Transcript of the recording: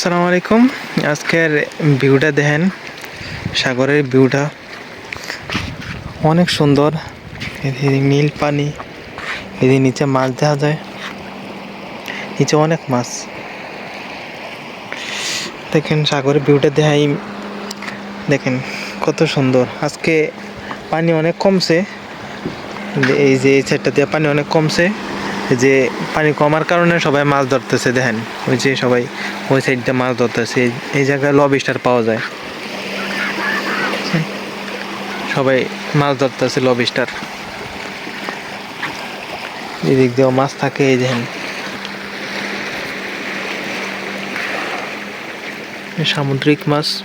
আসসালামু আলাইকুম। আজকের ভিউটা দেখেন, সাগরের ভিউটা। অনেক সুন্দর। এদিকে নীল পানি, এদিকে নিচে মাছ দেখা যায়। নিচে অনেক মাছ। দেখেন, সাগরের ভিউটা দেখাই, দেখেন কত সুন্দর। আজকে পানি অনেক কমছে। এই যে এই সাইডটা দিয়ে পানি অনেক কমছে। যে পানি কমার কারণে সবাই মাছ ধরতেছে, দেখেন। ওই যে সবাই ওই সাইডটা মাছ ধরতেছে, এই- জায়গায় লবিস্টার পাওয়া যায়। সবাই মাছ ধরতেছে লবিস্টার এদিক দিয়েও মাছ থাকে, এই দেখেন। সামুদ্রিক মাছ।